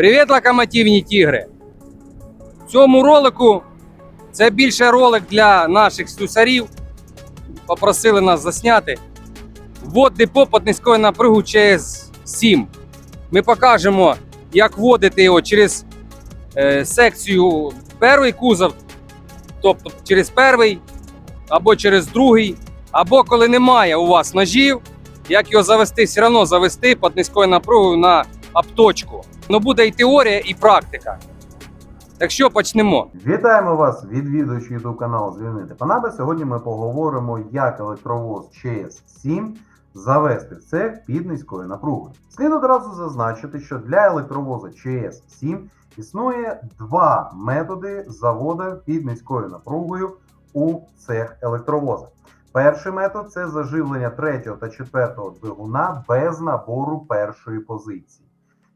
Привіт, локомотивні тігри! В цьому ролику це більше ролик для наших слюсарів. Попросили нас засняти. Вводний попад низької напругу ЧС 7. Ми покажемо, як вводити його через е, секцію перший кузов, тобто через перший, або через другий, або коли немає у вас ножів, як його завести, все одно завести під низькою напругою на обточку. Ну буде і теорія, і практика. Так що почнемо. Вітаємо вас, відвідувачі YouTube каналу Звільнити Панаби. Сьогодні ми поговоримо, як електровоз ЧС-7 завести в цех під низькою напругою. Слід одразу зазначити, що для електровоза ЧС-7 існує два методи заводу під низькою напругою у цех електровоза. Перший метод це заживлення третього та четвертого двигуна без набору першої позиції.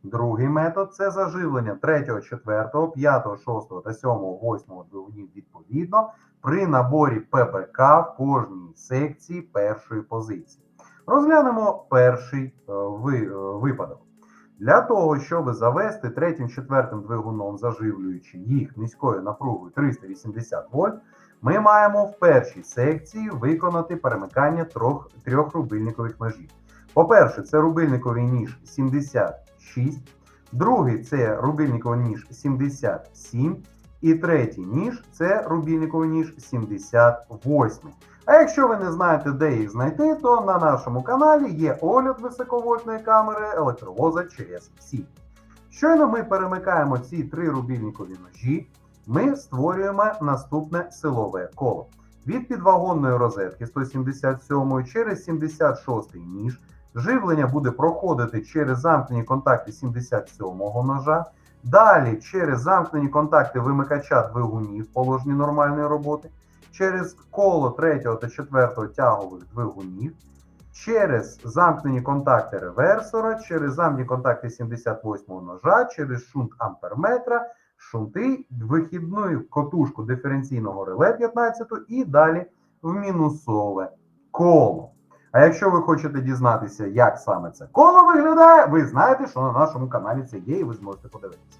Другий метод це заживлення 3, 4, 5, 6 та 7, 8 двигунів відповідно при наборі ППК в кожній секції першої позиції. Розглянемо перший е, е, випадок. Для того, щоб завести третім, четвертим двигуном, заживлюючи їх низькою напругою 380 вольт, ми маємо в першій секції виконати перемикання трьох, трьох рубильникових ножів. По-перше, це рубильниковий ніж 76, другий це рубильниковий ніж 77, і третій ніж це рубільниковий ніж 78. А якщо ви не знаєте, де їх знайти, то на нашому каналі є огляд високовольтної камери електровоза CS7. Щойно ми перемикаємо ці три рубільникові ножі, ми створюємо наступне силове коло. Від підвагонної розетки 177 через 76 ніж Живлення буде проходити через замкнені контакти 77-го ножа, далі через замкнені контакти вимикача двигунів положені нормальної роботи, через коло 3 та 4 тягових двигунів, через замкнені контакти реверсора, через замкнені контакти 78-го ножа, через шунт амперметра, шунти, вихідну котушку диференційного реле 15 і далі в мінусове коло. А якщо ви хочете дізнатися, як саме це коло виглядає, ви знаєте, що на нашому каналі це є, і ви зможете подивитися.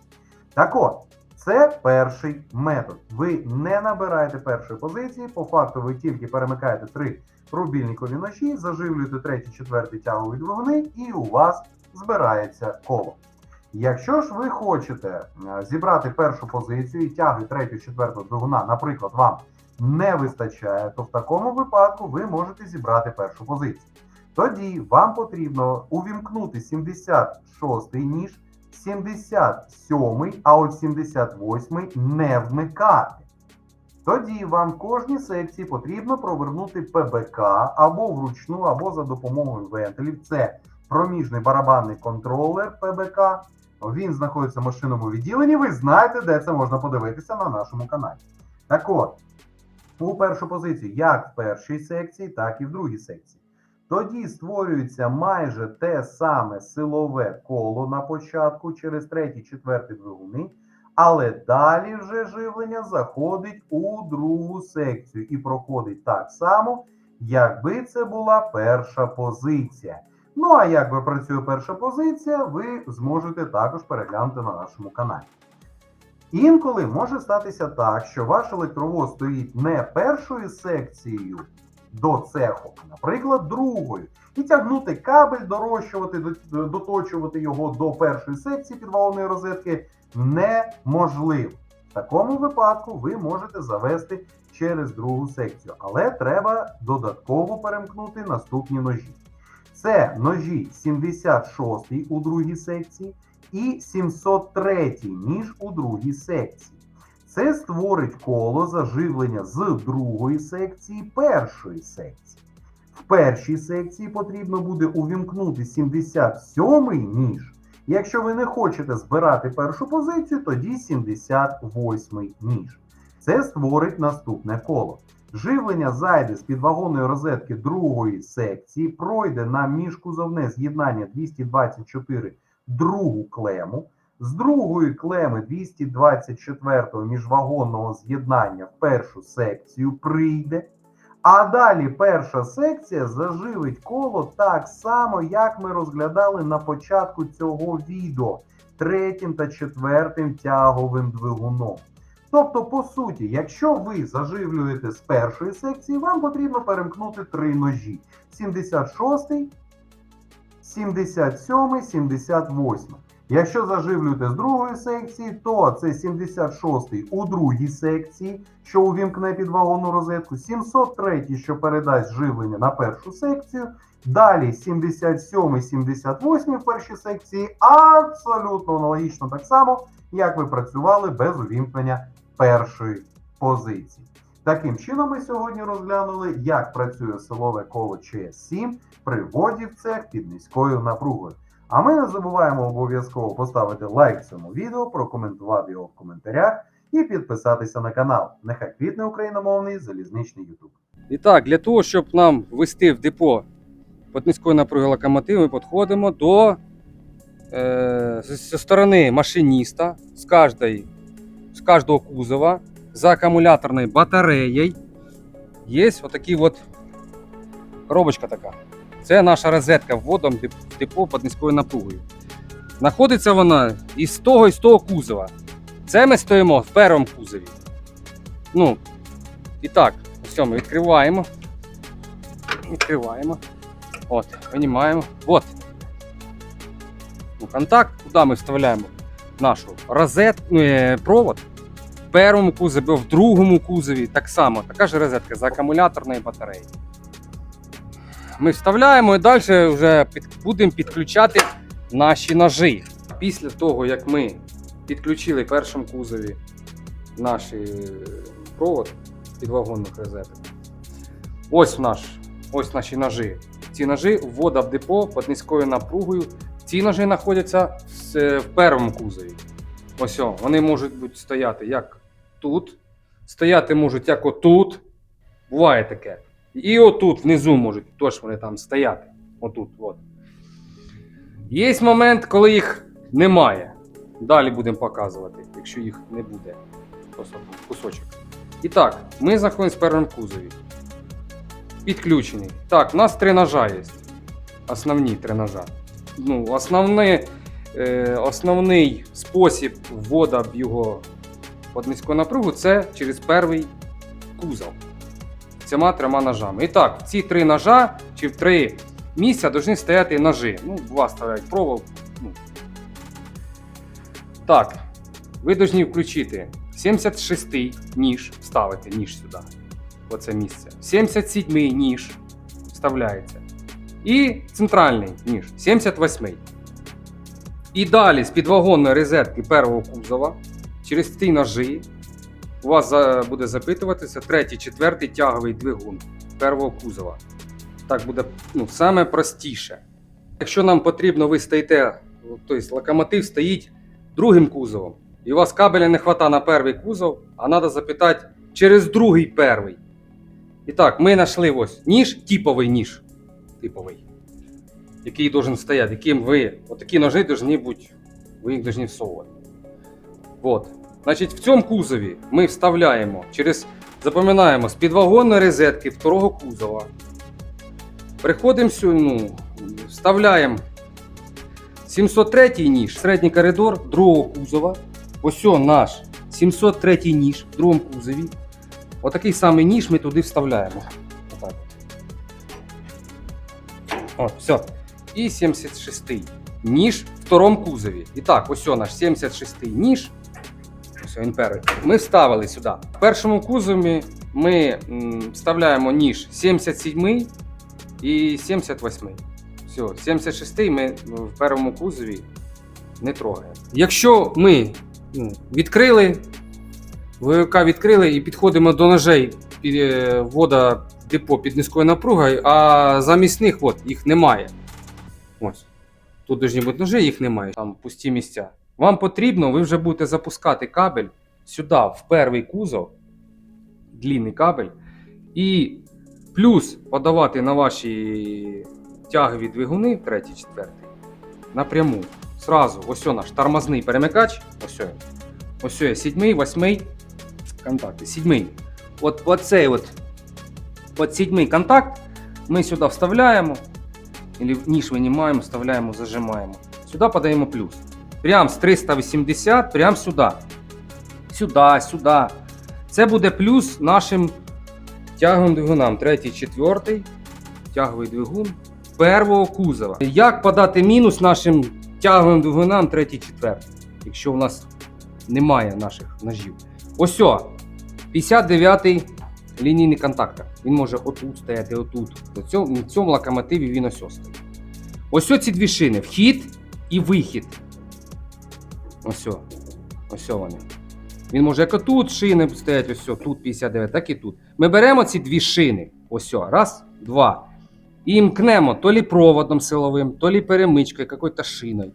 Так от, це перший метод. Ви не набираєте першої позиції, по факту ви тільки перемикаєте три рубільникові ножі, заживлюєте третій, четвертий тягові двигуни, і у вас збирається коло. Якщо ж ви хочете е, зібрати першу позицію і тяги третього, четвертого двигуна, наприклад, вам не вистачає, то в такому випадку ви можете зібрати першу позицію. Тоді вам потрібно увімкнути 76 ніж, 77, а от 78 й не вмикати. Тоді вам в кожній секції потрібно провернути ПБК або вручну, або за допомогою вентилів. Це проміжний барабанний контролер ПБК. Він знаходиться в машинному відділенні. Ви знаєте, де це можна подивитися на нашому каналі. Так от, у першу позицію як в першій секції, так і в другій секції. Тоді створюється майже те саме силове коло на початку через третій, четвертий двигуни, але далі вже живлення заходить у другу секцію і проходить так само, якби це була перша позиція. Ну а як би працює перша позиція, ви зможете також переглянути на нашому каналі. Інколи може статися так, що ваш електровоз стоїть не першою секцією до цеху, а, наприклад, другою. І тягнути кабель, дорощувати, доточувати його до першої секції підвалної розетки неможливо. В такому випадку ви можете завести через другу секцію, але треба додатково перемкнути наступні ножі. Це ножі 76 у другій секції і 703 ніж у другій секції. Це створить коло заживлення з другої секції першої секції. В першій секції потрібно буде увімкнути 77 ніж. Якщо ви не хочете збирати першу позицію, тоді 78 ніж. Це створить наступне коло. Живлення зайде з підвагонної розетки другої секції, пройде на міжкузовне з'єднання 224 другу клему. З другої клеми 224 міжвагонного з'єднання в першу секцію прийде. А далі перша секція заживить коло так само, як ми розглядали на початку цього відео. третім та четвертим тяговим двигуном. Тобто, по суті, якщо ви заживлюєте з першої секції, вам потрібно перемкнути три ножі: 76, 77, 78. Якщо заживлюєте з другої секції, то це 76 у другій секції, що увімкне підвагонну розетку, 703, що передасть живлення на першу секцію. Далі 77, 78 в першій секції, абсолютно аналогічно так само, як ви працювали без увімкнення першої позиції. Таким чином, ми сьогодні розглянули, як працює силове коло ЧС7 при вводі під низькою напругою. А ми не забуваємо обов'язково поставити лайк цьому відео, прокоментувати його в коментарях і підписатися на канал. Нехай квітне україномовний залізничний YouTube. І так, для того, щоб нам ввести в депо під низькою напруги локомотив, ми підходимо до е, зі сторони машиніста з, кожної, з кожного кузова за акумуляторною батареєю. Є отакі от коробочка така. Це наша розетка вводом в депо під низькою напругою. Знаходиться вона із того і з того кузова. Це ми стоїмо в першому кузові. Ну, і так, все, ми відкриваємо. Відкриваємо. От, винімаємо. От. Ну, контакт, куди ми вставляємо нашу розетку, ну, е, провод. Першому кузові, в другому кузові так само. Така ж розетка з акумуляторної батареї. Ми вставляємо і далі вже під, будемо підключати наші ножі. Після того, як ми підключили в першому кузові наш е, провод під вагонних розеток. Ось наш, ось наші ножі. Ці ножі ввода в депо під низькою напругою. Ці ножі знаходяться в, в першому кузові. Ось вони можуть бути стояти як тут, стояти можуть як отут. Буває таке. І отут внизу можуть теж вони там стояти. Отут. От. Є момент, коли їх немає. Далі будемо показувати, якщо їх не буде. Кусочок. І так, ми знаходимося в першому кузові. Підключений. Так, у нас три ножа є. Основні три ножа. Ну, основне, е, основний спосіб ввода в його під низьку напругу це через перший кузов. Цими трьома ножами. І так, в ці три ножа чи в три місця повинні стояти ножі. Ну, два ставляють провол. Ну. Так, ви повинні включити 76-й ніж, вставити ніж сюди, оце місце. 77-й ніж вставляється. І центральний ніж, 78-й. І далі з підвагонної розетки першого кузова через ці ножі у вас буде запитуватися третій, четвертий тяговий двигун первого кузова. Так буде ну, саме простіше. Якщо нам потрібно, ви стоїте, тобто локомотив стоїть другим кузовом, і у вас кабеля не вистачає на перший кузов, а треба запитати через другий перший. І так, ми знайшли ось ніж, типовий ніж. Типовий. Який должен стояти, яким ви. Отакі ножи повинні бути, ви їх повинні всовувати. От. Значить, в цьому кузові ми вставляємо через, запам'ятаємо, з підвагонної розетки второго кузова. Приходимо сюди, ну, вставляємо 703 ніж, середній коридор другого кузова. Ось наш 703 ніж в другому кузові. Отакий самий ніж ми туди вставляємо. Отак. От, все. І 76 ніж в второму кузові. І так, ось наш 76 ніж. Ось він. Ми вставили сюди. В першому кузові ми вставляємо ніж 77 і 78. Все, 76 ми в першому кузові не трогаємо. Якщо ми ну, відкрили, ВВК відкрили і підходимо до ножей е, депо під низькою напругою, а замість них от, їх немає. Ось. Тут бути ножі, їх немає. Там пусті місця. Вам потрібно, ви вже будете запускати кабель сюди, в перший кузов, длинний кабель, і плюс подавати на ваші тягові двигуни, третій, четвертий, напряму. Сразу, ось наш тормозний перемикач, ось ось о, сідьмий, восьмий, контакти, сідьмий. От оцей от, от сідьмий контакт ми сюди вставляємо, ніж винімаємо, вставляємо, зажимаємо. Сюди подаємо плюс. Прям з 380, прям сюди. Сюди, сюди. Це буде плюс нашим тяговим двигунам. Третій, четвертий, тяговий двигун первого кузова. Як подати мінус нашим тяговим двигунам третій, четвертий, якщо у нас немає наших ножів? Ось 59-й лінійний контактор. Він може отут стояти, отут. На цьому, на цьому локомотиві він ось стоїть. Ось ці дві шини: вхід і вихід. Ось. Ось вони. Він може як отут шини стоять, ось тут 59, так і тут. Ми беремо ці дві шини. Ось. Раз, два. І мкнемо то лі проводом силовим, то лі перемичкою, якоюсь шиною.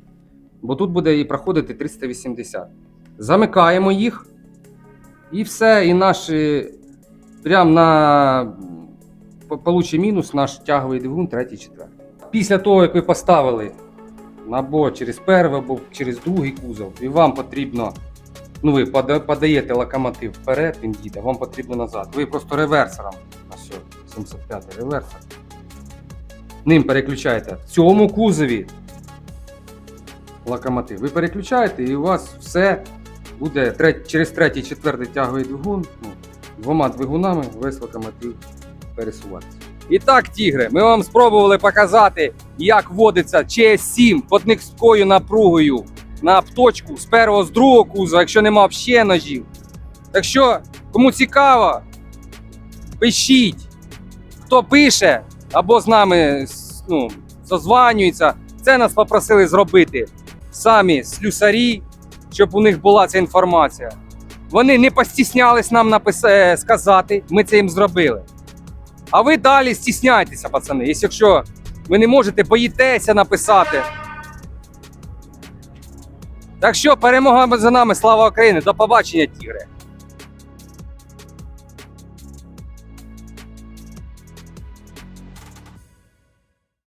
Бо тут буде і проходити 380. Замикаємо їх. І все, і наш е, прям на по- получить мінус наш тяговий двигун, третій, четвертий. Після того, як ви поставили або через перший, або через другий кузов, і вам потрібно, ну ви подаєте локомотив вперед, він їде, вам потрібно назад. Ви просто реверсором, ось о, 75 реверсор. Ним переключаєте в цьому кузові локомотив. Ви переключаєте і у вас все буде через третій, четвертий тяговий двигун, ну, двома двигунами весь локомотив пересуватися. І так, тігри, ми вам спробували показати, як вводиться ЧС-7 под низькою напругою на обточку з першого, з другого кузова, якщо нема взагалі ножів. Так що, кому цікаво, пишіть, хто пише або з нами ну, созванюється. Це нас попросили зробити самі слюсарі, щоб у них була ця інформація. Вони не постіснялись нам напис... е, сказати, ми це їм зробили. А ви далі стісняйтеся, пацани. Якщо ви не можете, боїтеся написати. Так що перемога за нами, слава Україні! До побачення, тігри!